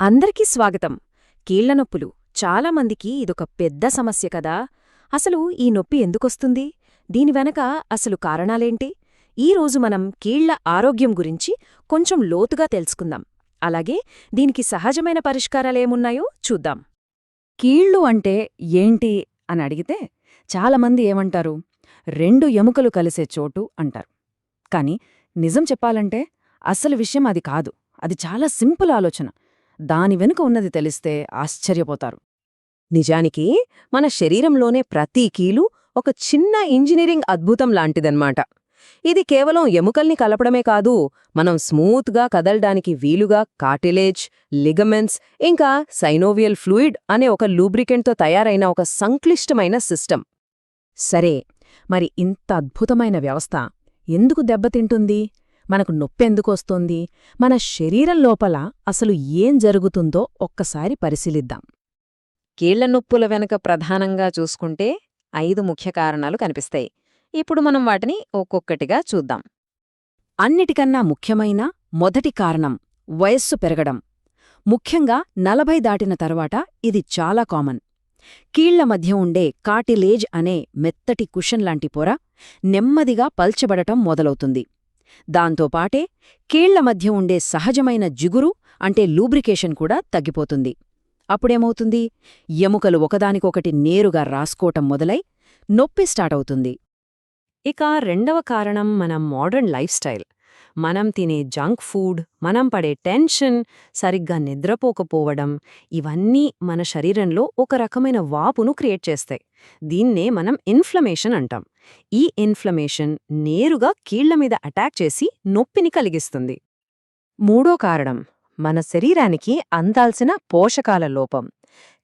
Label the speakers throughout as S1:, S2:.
S1: అందరికీ స్వాగతం. కీళ్ళనొప్పులు చాలామందికి ఇదొక పెద్ద సమస్య కదా. అసలు ఈ నొప్పి ఎందుకొస్తుంది? దీని వెనక అసలు కారణాలేంటి? ఈరోజు మనం కీళ్ళ ఆరోగ్యం గురించి కొంచెం లోతుగా తెలుసుకుందాం. అలాగే దీనికి సహజమైన పరిష్కారాలేమున్నాయో చూద్దాం.
S2: కీళ్ళు అంటే ఏంటి అని అడిగితే చాలామంది ఏమంటారు? రెండు ఎముకలు కలిసే చోటు అంటారు. కాని నిజం చెప్పాలంటే అసలు విషయం అది కాదు. అది చాలా సింపుల్ ఆలోచన. దాని వెనుక ఉన్నది తెలిస్తే ఆశ్చర్యపోతారు.
S3: నిజానికి మన శరీరంలోనే ప్రతి కీలు ఒక చిన్న ఇంజనీరింగ్ అద్భుతం లాంటిదన్నమాట. ఇది కేవలం ఎముకల్ని కలపడమే కాదు మనం స్మూత్గా కదలడానికి వీలుగా కాటిలేజ్ లిగమెంట్స్ ఇంకా సైనోవియల్ ఫ్లూయిడ్ అనే ఒక లూబ్రికెంట్తో తయారైన ఒక సంక్లిష్టమైన సిస్టమ్.
S2: సరే మరి ఇంత అద్భుతమైన వ్యవస్థ ఎందుకు దెబ్బతింటుంది? మనకు నొప్పెందుకొస్తోంది? మన శరీరం లోపల అసలు ఏం జరుగుతుందో ఒక్కసారి పరిశీలిద్దాం.
S3: కీళ్ళ నొప్పుల వెనుక ప్రధానంగా చూసుకుంటే ఐదు ముఖ్య కారణాలు కనిపిస్తాయి. ఇప్పుడు మనం వాటిని ఒక్కొక్కటిగా చూద్దాం.
S2: అన్నిటికన్నా ముఖ్యమైన మొదటి కారణం వయస్సు పెరగడం. ముఖ్యంగా నలభై దాటిన తర్వాత ఇది చాలా కామన్. కీళ్ళ మధ్య ఉండే కాటిలేజ్ అనే మెత్తటి కుషన్ లాంటి పొర నెమ్మదిగా పల్చబడటం మొదలవుతుంది. దాంతోపాటే కీళ్ళ మధ్య ఉండే సహజమైన జిగురు అంటే లూబ్రికేషన్ కూడా తగ్గిపోతుంది. అప్పుడేమవుతుంది? ఎముకలు ఒకదానికొకటి నేరుగా రాసుకోవటం మొదలై నొప్పి స్టార్ట్ అవుతుంది.
S3: ఇక రెండవ కారణం మన మోడర్న్ లైఫ్ స్టైల్. మనం తినే జంక్ ఫుడ్ మనం పడే టెన్షన్ సరిగ్గా నిద్రపోకపోవడం ఇవన్నీ మన శరీరంలో ఒక రకమైన వాపును క్రియేట్ చేస్తాయి. దీన్నే మనం ఇన్ఫ్లమేషన్ అంటాం. ఈ ఇన్ఫ్లమేషన్ నేరుగా కీళ్ళ మీద అటాక్ చేసి నొప్పిని కలిగిస్తుంది. మూడో కారణం మన శరీరానికి అందాల్సిన పోషకాల లోపం.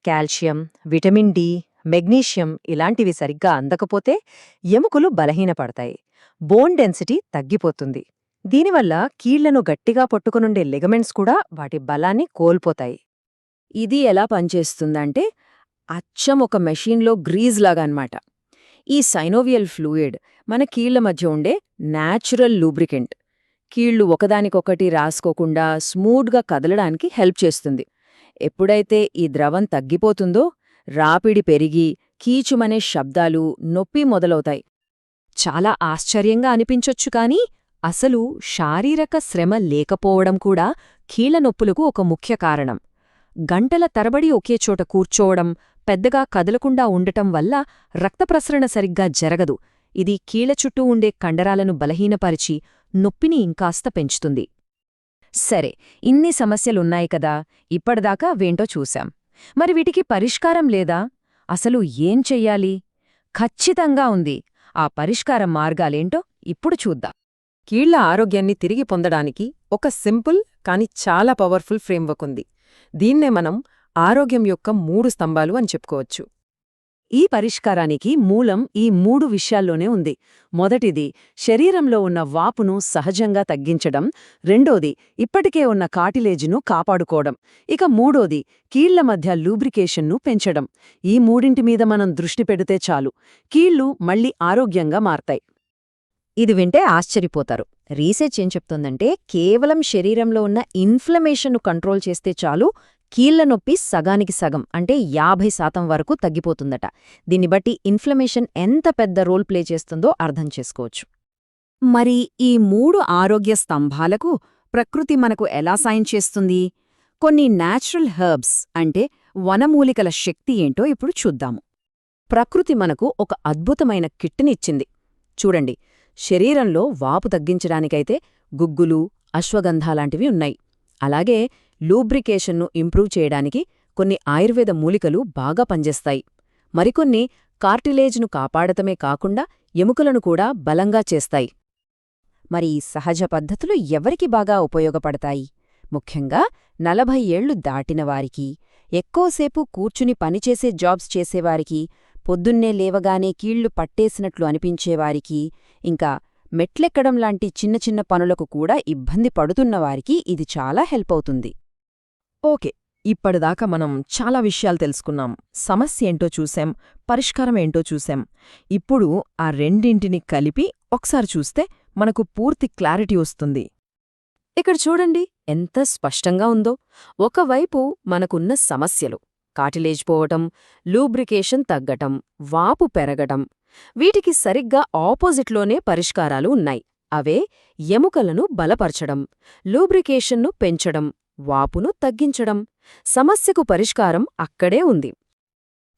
S3: కాల్షియం విటమిన్ డి మెగ్నీషియం ఇలాంటివి సరిగ్గా అందకపోతే ఎముకలు బలహీనపడతాయి. బోన్ డెన్సిటీ తగ్గిపోతుంది. దీనివల్ల కీళ్ళను గట్టిగా పట్టుకునుండే లిగమెంట్స్ కూడా వాటి బలాన్ని కోల్పోతాయి.
S2: ఇది ఎలా పనిచేస్తుందంటే అచ్చం ఒక మెషీన్లో గ్రీజ్ లాగా అన్నమాట ఈ సైనోవియల్ ఫ్లూయిడ్ మన కీళ్ళ మధ్య ఉండే న్యాచురల్ లూబ్రికెంట్. కీళ్ళు ఒకదానికొకటి రాసుకోకుండా స్మూత్గా కదలడానికి హెల్ప్ చేస్తుంది. ఎప్పుడైతే ఈ ద్రవం తగ్గిపోతుందో రాపిడి పెరిగి కీచుమనే శబ్దాలు నొప్పి మొదలవుతాయి.
S1: చాలా ఆశ్చర్యంగా అనిపించొచ్చు కానీ అసలు శారీరక శ్రమ లేకపోవడం కూడా కీళ్ళనొప్పులకు ఒక ముఖ్య కారణం. గంటల తరబడి ఒకే చోట కూర్చోవడం పెద్దగా కదలకుండా ఉండటం వల్ల రక్తప్రసరణ సరిగ్గా జరగదు. ఇది కీళ్ళ చుట్టూ ఉండే కండరాలను బలహీనపరిచి నొప్పిని ఇంకాస్త పెంచుతుంది. సరే ఇన్ని సమస్యలున్నాయి కదా ఇప్పటిదాకా వేంటో చూశాం. మరి వీటికి పరిష్కారం లేదా? అసలు ఏం చెయ్యాలి? ఖచ్చితంగా ఉంది. ఆ పరిష్కార మార్గాలేంటో ఇప్పుడు చూద్దాం.
S3: కీళ్ళ ఆరోగ్యాన్ని తిరిగి పొందడానికి ఒక సింపుల్ కాని చాలా పవర్ఫుల్ ఫ్రేమ్వర్క్ ఉంది. దీన్నే మనం ఆరోగ్యం యొక్క మూడు స్తంభాలు అని చెప్పుకోవచ్చు. ఈ పరిష్కారానికి మూలం ఈ మూడు విషయాల్లోనే ఉంది. మొదటిది శరీరంలో ఉన్న వాపును సహజంగా తగ్గించడం. రెండోది ఇప్పటికే ఉన్న కాటిలేజును కాపాడుకోవడం. ఇక మూడోది కీళ్ళ మధ్య లూబ్రికేషన్ను పెంచడం. ఈ మూడింటి మీద మనం దృష్టి పెడితే చాలు. కీళ్ళు మళ్ళీ ఆరోగ్యంగా మారతాయి.
S1: ఇది వింటే ఆశ్చర్యపోతారు. రీసెర్చ్ ఏం చెప్తోందంటే కేవలం శరీరంలో ఉన్న ఇన్ఫ్లమేషన్ను కంట్రోల్ చేస్తే చాలు కీళ్ళ నొప్పి సగానికి సగం అంటే యాభై శాతం వరకు తగ్గిపోతుందట. దీన్ని బట్టి ఇన్ఫ్లమేషన్ ఎంత పెద్ద రోల్ ప్లే చేస్తుందో అర్థం చేసుకోవచ్చు.
S2: మరి ఈ మూడు ఆరోగ్య స్తంభాలకు ప్రకృతి మనకు ఎలా సాయం చేస్తుంది? కొన్ని నేచురల్ హెర్బ్స్ అంటే వనమూలికల శక్తి ఏంటో ఇప్పుడు చూద్దాము. ప్రకృతి మనకు ఒక అద్భుతమైన కిట్నిచ్చింది చూడండి శరీరంలో వాపు తగ్గించడానికైతే గుగ్గులు అశ్వగంధాలాంటివి ఉన్నాయి. అలాగే లూబ్రికేషన్ను ఇంప్రూవ్ చేయడానికి కొన్ని ఆయుర్వేద మూలికలు బాగా పనిచేస్తాయి. మరికొన్ని కార్టిలేజ్ను కాపాడటమే కాకుండా ఎముకలను కూడా బలంగా చేస్తాయి.
S1: మరి ఈ సహజ పద్ధతులు ఎవరికి బాగా ఉపయోగపడతాయి? ముఖ్యంగా నలభై ఏళ్ళు దాటినవారికి ఎక్కువసేపు కూర్చుని పనిచేసే జాబ్స్ చేసేవారికి పొద్దున్నే లేవగానే కీళ్ళు పట్టేసినట్లు అనిపించేవారికి ఇంకా మెట్లెక్కడం లాంటి చిన్న చిన్న పనులకు కూడా ఇబ్బంది పడుతున్నవారికి ఇది చాలా హెల్ప్ అవుతుంది.
S3: ఓకే ఇప్పటిదాకా మనం చాలా విషయాలు తెలుసుకున్నాం. సమస్య ఏంటో చూశాం పరిష్కారం ఏంటో చూశాం ఇప్పుడు ఆ రెండింటిని కలిపి ఒకసారి చూస్తే మనకు పూర్తి క్లారిటీ వస్తుంది. ఇక్కడ చూడండి ఎంత స్పష్టంగా ఉందో. ఒకవైపు మనకున్న సమస్యలు కాటిలేజిపోవటం లూబ్రికేషన్ తగ్గటం వాపు పెరగటం వీటికి సరిగ్గా ఆపోజిట్లోనే పరిష్కారాలు ఉన్నాయి. అవే ఎముకలను బలపరచడం లూబ్రికేషన్ను పెంచడం వాపును తగ్గించడం సమస్యకు పరిష్కారం అక్కడే ఉంది.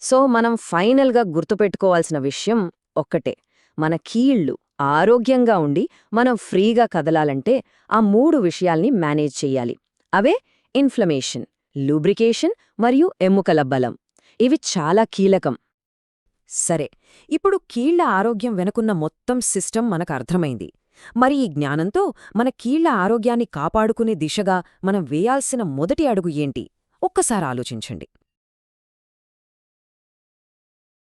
S3: సో మనం ఫైనల్గా గుర్తుపెట్టుకోవాల్సిన విషయం ఒక్కటే. మన కీళ్ళు ఆరోగ్యంగా ఉండి మనం ఫ్రీగా కదలాలంటే ఆ మూడు విషయాల్ని మేనేజ్ చెయ్యాలి అవే ఇన్ఫ్లమేషన్. లూబ్రికేషన్ మరియు ఎముకల బలం. ఇవి చాలా కీలకం.
S1: సరే ఇప్పుడు కీళ్ళ ఆరోగ్యం వెనుకున్న మొత్తం సిస్టమ్ మనకు అర్థమైంది. మరి ఈ జ్ఞానంతో మన కీళ్ళ ఆరోగ్యాన్ని కాపాడుకునే దిశగా మనం వేయాల్సిన మొదటి అడుగు ఏంటి? ఒక్కసారి ఆలోచించండి.